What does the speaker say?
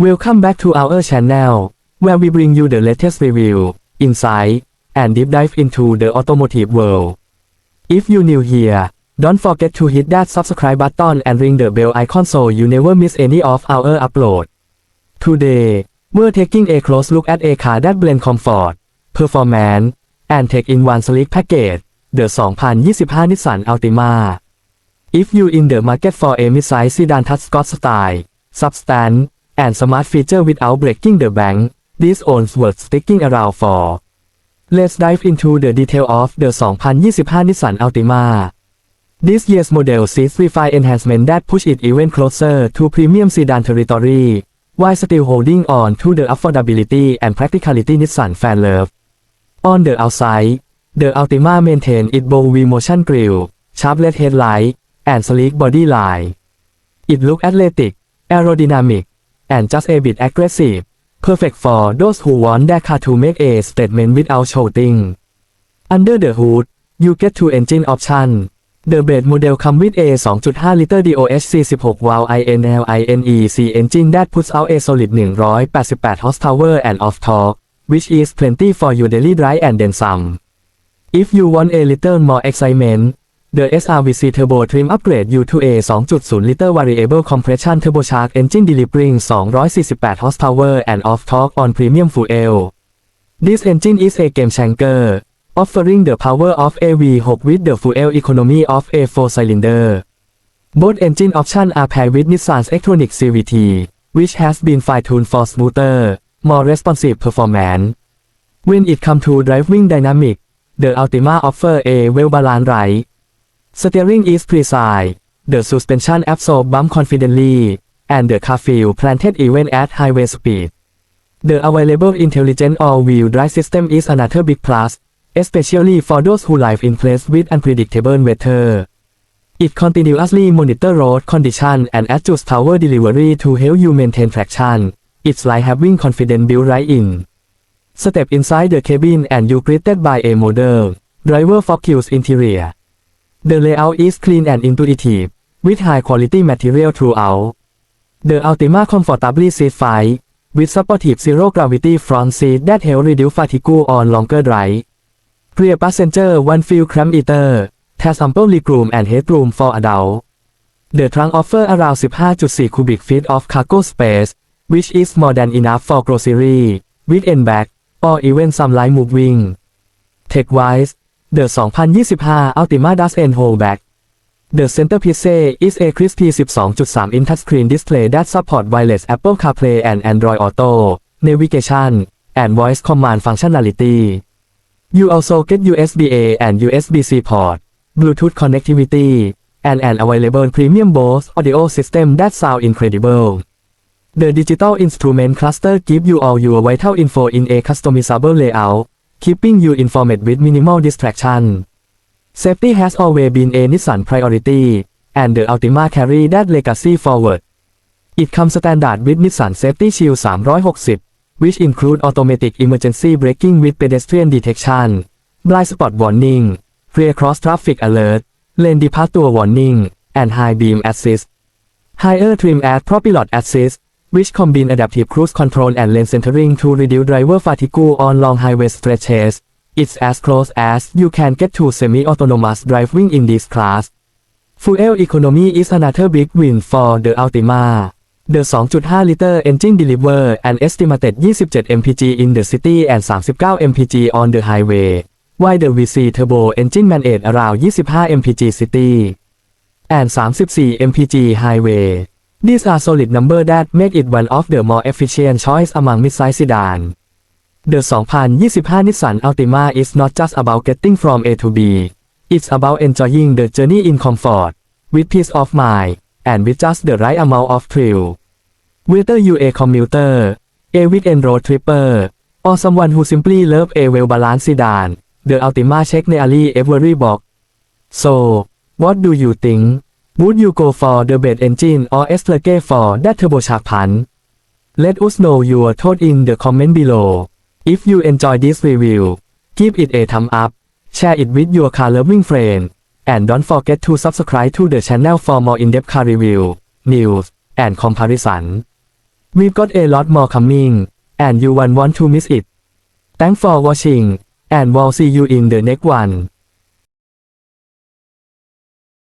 Welcome back to our channel, where we bring you the latest review, insight, and deep dive into the automotive world. If you're new here, don't forget to hit that subscribe button and ring the bell icon so you never miss any of our upload. Today, we're taking a close look at a car that blends comfort, performance, and tech in one sleek package, the 2025 Nissan Altima. If you're in the market for a mid-size sedan touch Scott style, substance, and smart feature without breaking the bank, this owns worth sticking around for. Let's dive into the detail of the 2025 Nissan Altima. This year's model sees refined enhancement that push it even closer to premium sedan territory, while still holding on to the affordability and practicality Nissan fan love. On the outside, the Altima maintains its bold V-motion grille, sharp-lit headlight, and sleek body line. It looks athletic, aerodynamic, and just a bit aggressive, perfect for those who want their car to make a statement without shouting. Under the hood, you get two engine options. The base model comes with a 2.5-liter DOHC 16-valve INL-INEC engine that puts out a solid 188 horsepower and off torque, which is plenty for your daily drive and then some. If you want a little more excitement, the SRVC Turbo Trim upgrade you to a 2.0-liter variable compression turbocharged engine delivering 248 horsepower and off torque on premium fuel. This engine is a game changer, offering the power of a V6 with the fuel economy of a 4-cylinder. Both engine options are paired with Nissan's Electronic CVT, which has been fine-tuned for smoother, more responsive performance. When it comes to driving dynamic, the Altima offers a well-balanced ride. Steering is precise, the suspension absorbs bump confidently, and the car feels planted even at highway speed. The available intelligent all-wheel drive system is another big plus, especially for those who live in places with unpredictable weather. It continuously monitors road condition and adjusts power delivery to help you maintain traction. It's like having confidence built right in. Step inside the cabin and you're greeted by a modern, driver-focused interior. The layout is clean and intuitive, with high quality material throughout. The Altima comfortably sits five, with supportive zero gravity front seat that help reduce fatigue on longer drive. Rear passenger one feel cramp eater, has ample legroom and headroom for adult. The trunk offers around 15.4 cubic feet of cargo space, which is more than enough for grocery, with end bag, or even some light moving. Tech-wise, the 2025 Altima Dash and Holdback. The centerpiece is a crispy 12.3-inch touchscreen display that supports wireless Apple CarPlay and Android Auto, navigation, and voice command functionality. You also get USB-A and USB-C port, Bluetooth connectivity, and an available premium Bose audio system that sound incredible. The digital instrument cluster gives you all your vital info in a customizable layout, keeping you informed with minimal distraction. Safety has always been a Nissan priority, and the Altima carry that legacy forward. It comes standard with Nissan Safety Shield 360, which include automatic emergency braking with pedestrian detection, blind spot warning, rear cross traffic alert, lane departure warning, and high beam assist. Higher trim add propilot assist, which combine adaptive cruise control and lane centering to reduce driver fatigue on long highway stretches. It's as close as you can get to semi-autonomous driving in this class. Fuel economy is another big win for the Altima. The 2.5-liter engine deliver an estimated 27 mpg in the city and 39 mpg on the highway, while the VC turbo engine managed around 25 mpg city and 34 mpg highway. These are solid numbers that make it one of the more efficient choice among midsize sedan. The 2025 Nissan Altima is not just about getting from A to B. It's about enjoying the journey in comfort, with peace of mind, and with just the right amount of thrill. Whether you a commuter, a weekend road tripper, or someone who simply love a well-balanced sedan, the Altima check nearly every box. So, what do you think? Would you go for the base engine or Escalade for that turbocharged? Let us know your thought in the comment below. If you enjoy this review, give it a thumb up, share it with your car loving friend, and don't forget to subscribe to the channel for more in-depth car review, news, and comparison. We've got a lot more coming, and you won't want to miss it. Thanks for watching, and we'll see you in the next one.